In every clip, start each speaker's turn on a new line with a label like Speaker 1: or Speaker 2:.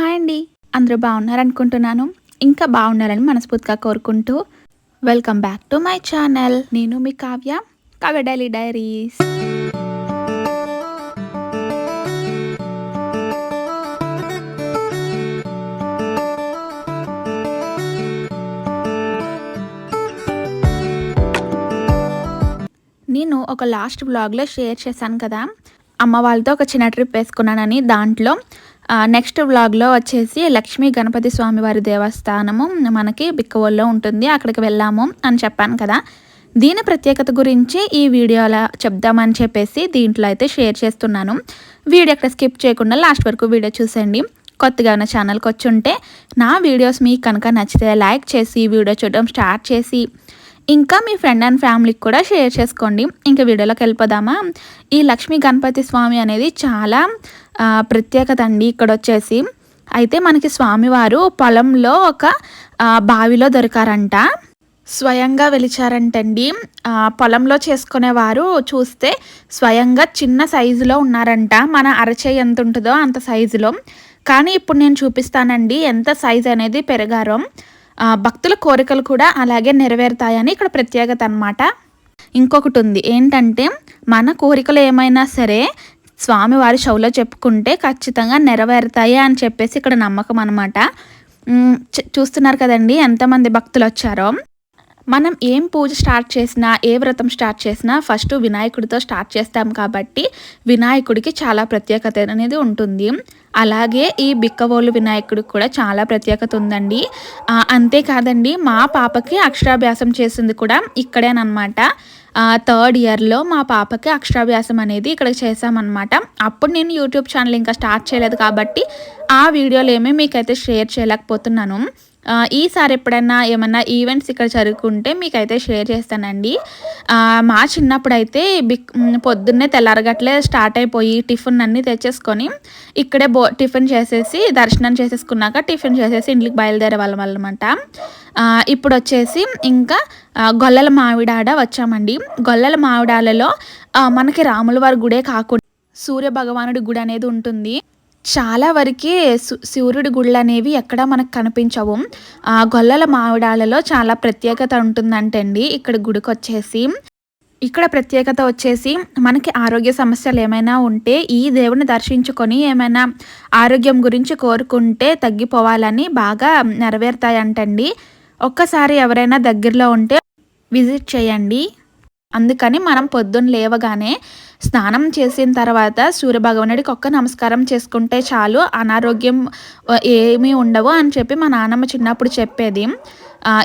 Speaker 1: Hi అండి. అందరూ బాగున్నారనుకుంటున్నాను. ఇంకా బాగున్నారని మనస్ఫూర్తిగా కోరుకుంటూ welcome back to my channel. నేను మీ కావ్య కావ్య డైలీ డైరీస్. నేను ఒక లాస్ట్ బ్లాగ్లో షేర్ చేశాను కదా. అమ్మ వాళ్ళతో ఒక చిన్న ట్రిప్ వేసుకున్నానని దాంట్లో నెక్స్ట్ వ్లాగ్లో వచ్చేసి లక్ష్మీ గణపతి స్వామి వారి దేవస్థానము మనకి బిక్కవోల్లో ఉంటుంది. అక్కడికి వెళ్ళాము అని చెప్పాను కదా. దీని ప్రత్యేకత గురించి ఈ వీడియోలో చెప్దామని చెప్పేసి దీంట్లో అయితే షేర్ చేస్తున్నాను. వీడియో అక్కడ స్కిప్ చేయకుండా లాస్ట్ వరకు వీడియో చూసండి కొత్తగా ఉన్న ఛానల్కి వచ్చి ఉంటే నా వీడియోస్ మీకు కనుక నచ్చితే లైక్ చేసి వీడియో చూడడం స్టార్ట్ చేసి ఇంకా మీ ఫ్రెండ్ అండ్ ఫ్యామిలీకి కూడా షేర్ చేసుకోండి. ఇంకా వీడియోలోకి వెళ్ళిపోదామా? ఈ లక్ష్మీ గణపతి స్వామి అనేది చాలా ప్రత్యేకత అండి ఇక్కడ వచ్చేసి అయితే మనకి స్వామివారు పొలంలో ఒక బావిలో దొరికారంట. స్వయంగా వెలిచారంటండి. పొలంలో చేసుకునేవారు చూస్తే స్వయంగా చిన్న సైజులో ఉన్నారంట. మన అరచేయి ఎంత ఉంటుందో అంత సైజులో. కానీ ఇప్పుడు నేను చూపిస్తానండి ఎంత సైజ్ అనేది పెరగారో. భక్తుల కోరికలు కూడా అలాగే నెరవేరుతాయని ఇక్కడ ప్రత్యేకత అనమాట ఇంకొకటి ఉంది. ఏంటంటే మన కోరికలు ఏమైనా సరే స్వామివారి షౌలో చెప్పుకుంటే ఖచ్చితంగా నెరవేరుతాయి అని చెప్పేసి ఇక్కడ నమ్మకం అనమాట చూస్తున్నారు కదండి ఎంతమంది భక్తులు వచ్చారో. మనం ఏం పూజ స్టార్ట్ చేసినా ఏ వ్రతం స్టార్ట్ చేసినా ఫస్ట్ వినాయకుడితో స్టార్ట్ చేస్తాం కాబట్టి వినాయకుడికి చాలా ప్రత్యేకత అనేది ఉంటుంది. అలాగే ఈ బిక్కవోలు వినాయకుడికి కూడా చాలా ప్రత్యేకత ఉందండి. అంతేకాదండి మా పాపకి అక్షరాభ్యాసం చేసింది కూడా ఇక్కడేనమాట థర్డ్ ఇయర్లో మా పాపకి అక్షరాభ్యాసం అనేది ఇక్కడ చేసామన్నమాట అప్పుడు నేను యూట్యూబ్ ఛానల్ ఇంకా స్టార్ట్ చేయలేదు కాబట్టి ఆ వీడియోలు ఏమీ మీకైతే షేర్ చేయలేకపోతున్నాను. ఈసారి ఎప్పుడైనా ఏమన్నా ఈవెంట్స్ ఇక్కడ జరుగుకుంటే మీకైతే షేర్ చేస్తానండి. మా చిన్నప్పుడు అయితే బిక్ పొద్దున్నే తెల్లారగట్లే స్టార్ట్ అయిపోయి టిఫిన్ అన్నీ తెచ్చేసుకొని ఇక్కడే బో టిఫిన్ చేసేసి దర్శనం చేసేసుకున్నాక టిఫిన్ చేసేసి ఇంటికి బయలుదేరే వాళ్ళం అనమాట ఇప్పుడు వచ్చేసి ఇంకా గొల్లల మావిడాడ వచ్చామండి. గొల్లల మావిడాలలో మనకి రాముల వారి గుడే కాకుండా సూర్య భగవానుడి గుడి అనేది ఉంటుంది. చాలా వరకు సూర్యుడి గుళ్ళు అనేవి ఎక్కడ మనకు కనిపించవు. గొల్లల మావిడాలలో చాలా ప్రత్యేకత ఉంటుందంటండి ఇక్కడ గుడికి వచ్చేసి ఇక్కడ ప్రత్యేకత వచ్చేసి మనకి ఆరోగ్య సమస్యలు ఏమైనా ఉంటే ఈ దేవుని దర్శించుకొని ఏమైనా ఆరోగ్యం గురించి కోరుకుంటే తగ్గిపోవాలని బాగా నెరవేరుతాయంటండి. ఒక్కసారి ఎవరైనా దగ్గరలో ఉంటే విజిట్ చేయండి. అందుకని మనం పొద్దున్న లేవగానే స్నానం చేసిన తర్వాత సూర్యభగవానుడికి ఒక్క నమస్కారం చేసుకుంటే చాలు. అనారోగ్యం ఏమీ ఉండవు అని చెప్పి మా నాన్నమ్మ చిన్నప్పుడు చెప్పేది.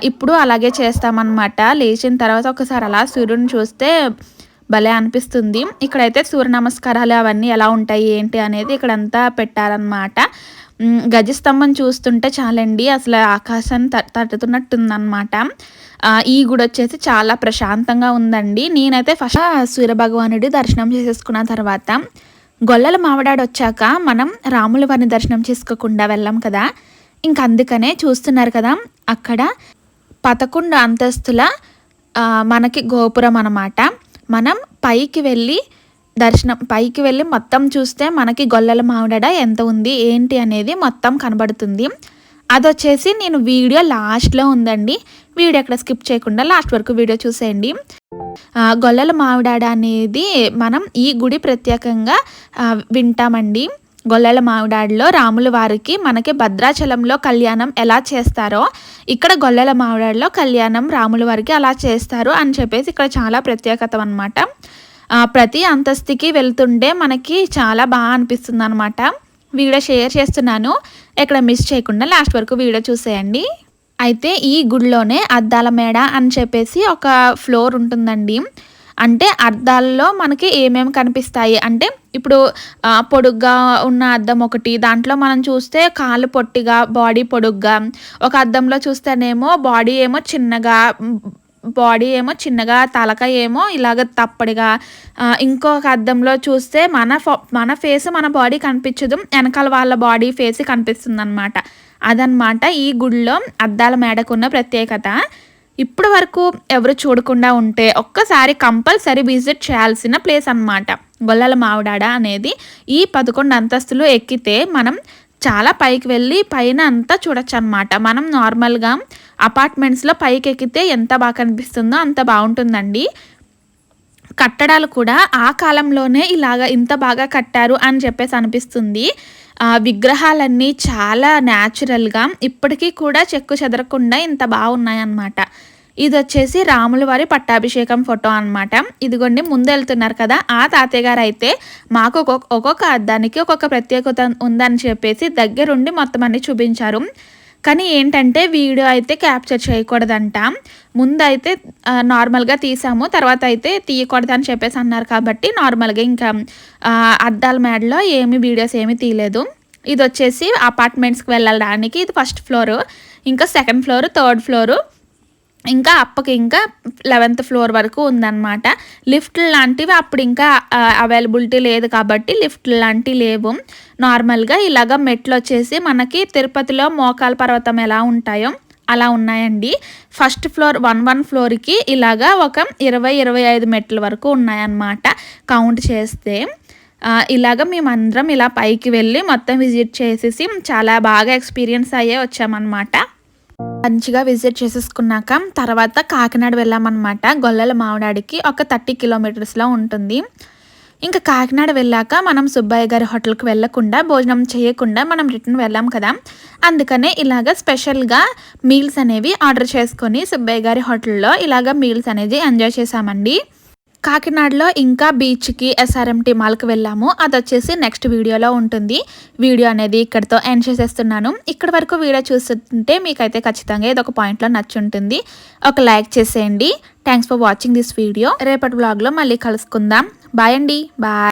Speaker 1: ఇప్పుడు అలాగే చేస్తామన్నమాట. లేచిన తర్వాత ఒకసారి అలా సూర్యుడిని చూస్తే భలే అనిపిస్తుంది. ఇక్కడైతే సూర్య నమస్కారాలు అవన్నీ ఎలా ఉంటాయి ఏంటి అనేది ఇక్కడంతా పెట్టారనమాట గజస్తంభం చూస్తుంటే చాలండి. అసలు ఆకాశాన్ని తట్టుతున్నట్టుందనమాట ఈ గుడి వచ్చేసి చాలా ప్రశాంతంగా ఉందండి. నేనైతే ఫస్ట్ సూర్యభగవానుడి దర్శనం చేసేసుకున్న తర్వాత గొల్లల మావిడాడు వచ్చాక మనం రాముల వారిని దర్శనం చేసుకోకుండా వెళ్ళాం కదా. ఇంక అందుకనే చూస్తున్నారు కదా అక్కడ పదకొండు అంతస్తుల మనకి గోపురం అనమాట మనం పైకి వెళ్ళి దర్శనం పైకి వెళ్ళి మొత్తం చూస్తే మనకి గొల్లల మామిడడ ఎంత ఉంది ఏంటి అనేది మొత్తం కనబడుతుంది. అది వచ్చేసి నేను వీడియో లాస్ట్లో ఉందండి. వీడియో ఎక్కడ స్కిప్ చేయకుండా లాస్ట్ వరకు వీడియో చూసేయండి. గొల్లల మామిడాడ అనేది మనం ఈ గుడి ప్రత్యేకంగా వింటామండి. గొల్లల మామిడాడిలో రాముల వారికి మనకి భద్రాచలంలో కళ్యాణం ఎలా చేస్తారో ఇక్కడ గొల్లల మామిడాడిలో కళ్యాణం రాముల వారికి అలా చేస్తారు అని చెప్పేసి ఇక్కడ చాలా ప్రత్యేకత అనమాట ప్రతి అంతస్తుకి వెళ్తుంటే మనకి చాలా బాగా అనిపిస్తుంది అనమాట వీడియో షేర్ చేస్తున్నాను. ఎక్కడ మిస్ చేయకుండా లాస్ట్ వరకు వీడియో చూసేయండి. అయితే ఈ గుడిలోనే అద్దాల మేడ అని చెప్పేసి ఒక ఫ్లోర్ ఉంటుందండి. అంటే అద్దాల్లో మనకి ఏమేమి కనిపిస్తాయి? అంటే ఇప్పుడు పొడుగ్గా ఉన్న అద్దం ఒకటి దాంట్లో మనం చూస్తే కాళ్ళు పొట్టిగా బాడీ పొడుగ్గా ఒక అద్దంలో చూస్తేనేమో బాడీ ఏమో చిన్నగా బాడీ ఏమో చిన్నగా తలక ఏమో ఇలాగ తప్పడిగా. ఇంకొక అద్దంలో చూస్తే మన మన ఫేస్ మన బాడీ కనిపించదు వెనకాల వాళ్ళ బాడీ ఫేస్ కనిపిస్తుంది అనమాట అదనమాట ఈ గుడిలో అద్దాల మేడకున్న ప్రత్యేకత. ఇప్పటి వరకు ఎవరు చూడకుండా ఉంటే ఒక్కసారి కంపల్సరీ విజిట్ చేయాల్సిన ప్లేస్ అనమాట గొల్లల మావిడాడ అనేది ఈ పదకొండు అంతస్తులు ఎక్కితే మనం చాలా పైకి వెళ్ళి పైన అంతా చూడొచ్చు అనమాట మనం నార్మల్గా అపార్ట్మెంట్స్లో పైకి ఎక్కితే ఎంత బాగా కనిపిస్తుందో అంత బాగుంటుందండి. కట్టడాలు కూడా ఆ కాలంలోనే ఇలాగ ఇంత బాగా కట్టారు అని చెప్పేసి అనిపిస్తుంది. విగ్రహాలన్నీ చాలా న్యాచురల్గా ఇప్పటికీ కూడా చెక్కు చెదరకుండా ఇంత బాగున్నాయన్నమాట. ఇది వచ్చేసి రాముల వారి పట్టాభిషేకం ఫోటో అనమాట ఇదిగోండి ముందు వెళ్తున్నారు కదా ఆ తాతయ్య గారు అయితే మాకు ఒక్కొక్క ఒక్కొక్క అద్దానికి ఒక్కొక్క ప్రత్యేకత ఉందని చెప్పేసి దగ్గరుండి మొత్తం అన్ని చూపించారు. కానీ ఏంటంటే వీడియో అయితే క్యాప్చర్ చేయకూడదంట. ముందు అయితే నార్మల్గా తీసాము తర్వాత అయితే తీయకూడదని చెప్పేసి అన్నారు కాబట్టి నార్మల్గా ఇంకా అద్దాల మేడలో ఏమి వీడియోస్ ఏమి తీయలేదు. ఇది వచ్చేసి అపార్ట్మెంట్స్కి వెళ్ళడానికి ఇది ఫస్ట్ ఫ్లోరు ఇంకా సెకండ్ ఫ్లోర్ థర్డ్ ఫ్లోరు ఇంకా అప్పకి ఇంకా లెవెన్త్ ఫ్లోర్ వరకు ఉందన్నమాట. లిఫ్ట్ లాంటివి అప్పుడు ఇంకా అవైలబిలిటీ లేదు కాబట్టి లిఫ్ట్ లాంటివి లేవు. నార్మల్గా ఇలాగ మెట్లు వచ్చేసి మనకి తిరుపతిలో మోకాల పర్వతం ఎలా ఉంటాయో అలా ఉన్నాయండి. ఫస్ట్ ఫ్లోర్ వన్ వన్ ఫ్లోర్కి ఇలాగా ఒక ఇరవై ఇరవై ఐదు మెట్ల వరకు ఉన్నాయన్నమాట కౌంట్ చేస్తే. ఇలాగ మేమందరం ఇలా పైకి వెళ్ళి మొత్తం విజిట్ చేసేసి చాలా బాగా ఎక్స్పీరియన్స్ అయ్యే వచ్చామన్నమాట. మంచిగా విజిట్ చేసేసుకున్నాక తర్వాత కాకినాడ వెళ్ళామన్నమాట. గొల్లల మామిడాడికి ఒక థర్టీ కిలోమీటర్స్లో ఉంటుంది. ఇంకా కాకినాడ వెళ్ళాక మనం సుబ్బయ్య గారి హోటల్కి వెళ్ళకుండా భోజనం చేయకుండా మనం రిటర్న్ వెళ్ళాం కదా. అందుకనే ఇలాగ స్పెషల్గా మీల్స్ అనేవి ఆర్డర్ చేసుకొని సుబ్బయ్య గారి హోటల్లో ఇలాగ మీల్స్ అనేది ఎంజాయ్ చేసామండి కాకినాడలో ఇంకా బీచ్కి ఎస్ఆర్ఎంటి మాల్కి వెళ్ళాము. అది వచ్చేసి నెక్స్ట్ వీడియోలో ఉంటుంది. వీడియో అనేది ఇక్కడితో ఎండ్ చేసేస్తున్నాను. ఇక్కడ వరకు వీడియో చూస్తుంటే మీకైతే ఖచ్చితంగా ఇది ఒక పాయింట్లో నచ్చుంటుంది. ఒక లైక్ చేసేయండి. Thanks for watching this video రేపటి బ్లాగ్లో మళ్ళీ కలుసుకుందాం. బాయ్ అండి. బాయ్